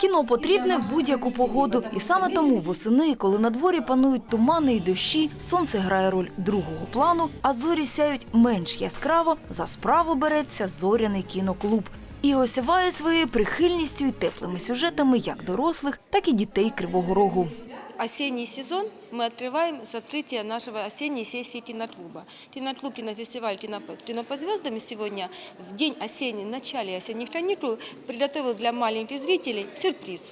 Кіно потрібне в будь-яку погоду, і саме тому восени, коли на дворі панують тумани і дощі, сонце грає роль другого плану, а зорі сяють менш яскраво. За справу береться зоряний кіноклуб і осяває своєю прихильністю і теплими сюжетами як дорослих, так і дітей Кривого Рогу. Осенний сезон мы открываем с открытия нашего осенней сессии киноклуба. Киноклуб, кинофестиваль «Кино «Кино по звездам» сегодня, в день осенней, в начале осенних каникул, приготовил для маленьких зрителей сюрприз.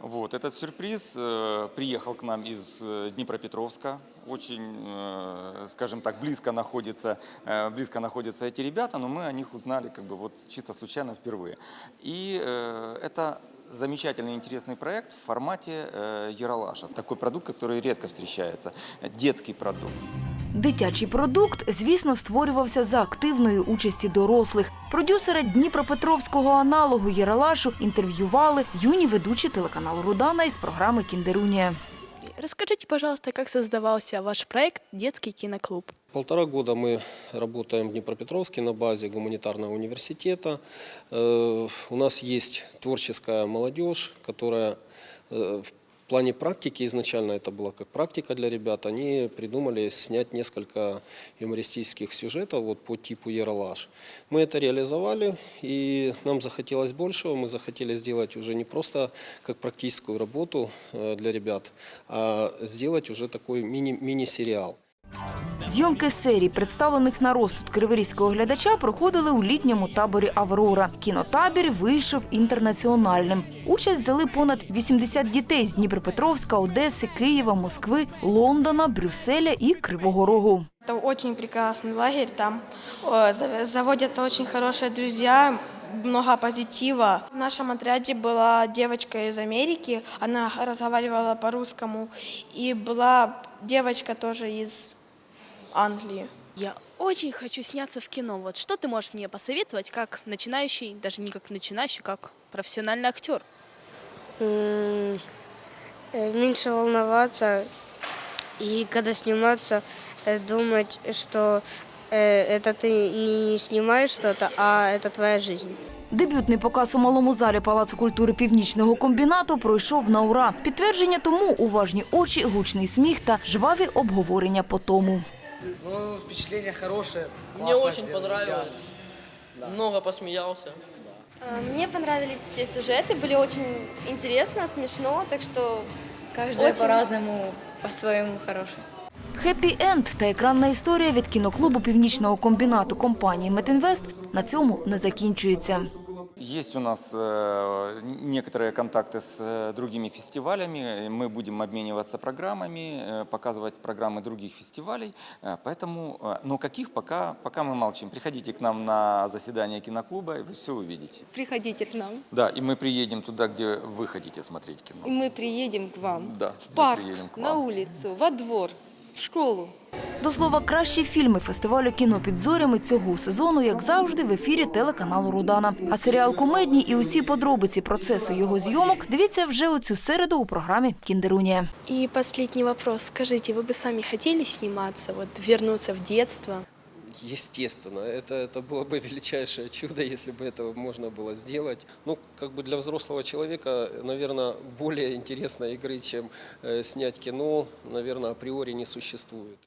Вот, этот сюрприз э, приехал к нам из э, Днепропетровска. Очень, э, скажем так, близко находится, э, близко находятся эти ребята, но мы о них узнали как бы вот чисто случайно впервые. И э, это замечательный интересный проект в формате э, Яралаша. Такой продукт, который редко встречается. э, Детский продукт. Дитячий продукт, звісно, створювався за активної участі дорослих. Продюсера Дніпропетровського аналогу Єралашу інтерв'ювали юні ведучі телеканалу Рудана із програми Кіндерунія. Расскажите, пожалуйста, как создавался ваш проект «Детский киноклуб». Полтора года мы работаем в Днепропетровске на базе гуманитарного университета. Э, У нас есть творческая молодежь, которая э, в плане практики, изначально это была как практика для ребят, они придумали снять несколько юмористических сюжетов вот по типу Ералаш. Мы это реализовали, и нам захотелось большего. Мы захотели сделать уже не просто как практическую работу э, для ребят, а сделать уже такой мини- мини-сериал. Зйомки серій, представлених на розсуд криворізького глядача, проходили у літньому таборі Аврора. Кінотабір вийшов інтернаціональним. Участь взяли понад 80 дітей з Дніпропетровська, Одеси, Києва, Москви, Лондона, Брюсселя і Кривого Рогу. Это очень прекрасный лагерь, там э, зав- заводятся очень хорошие друзья, много позитива. В нашем отряде была девочка из Америки, она разговаривала по-русскому, и была девочка тоже из Англии. Я очень хочу сняться в кино. Вот что ты можешь мне посоветовать, как начинающий, даже не как начинающий, как профессиональный актер? М, э, меньше волноваться и когда сниматься, э, думать, что э, это ты не снимаешь что-то, а это твоя жизнь. Дебютний показ у малому залі Палацу культури Північного комбінату пройшов на ура. Підтвердження тому уважні очі, гучний сміх та жваві обговорення по тому. Ну, впечатление хорошее. Мне классно очень сделано, понравилось. идеально. Много посмеялся. А, Мне понравились все сюжеты, были очень интересно, смешно, так что Каждый Очень. по-разному, по-своему хороший. Хеппі енд та екранна історія від кіноклубу Північного комбінату компанії Метінвест на цьому не закінчується. Есть у нас э, некоторые контакты с э, другими фестивалями. Мы будем обмениваться программами, э, показывать программы других фестивалей. Э, поэтому, э, но каких пока, пока мы молчим. Приходите к нам на заседание киноклуба, и вы все увидите. Приходите к нам, Да, и мы приедем туда, где вы хотите смотреть и кино. мы приедем к вам. Да, В мы парк, приедем к на вам. улицу, во двор, в школу. До слова, кращі фільми фестивалю кіно під зорями цього сезону, як завжди, в ефірі телеканалу Рудана. А серіал комедній і усі подробиці процесу його зйомок дивіться вже у цю середу у програмі Кіндерунія. І останній вопрос. Скажіть, ви б самі хотіли зніматися, от, вернуться в детство? Естественно, это, это было бы величайшее чудо, если бы это можно было сделать. Ну, как бы для взрослого человека, наверное, более интересной игры, чем э, снять кино, наверное, априори не существует.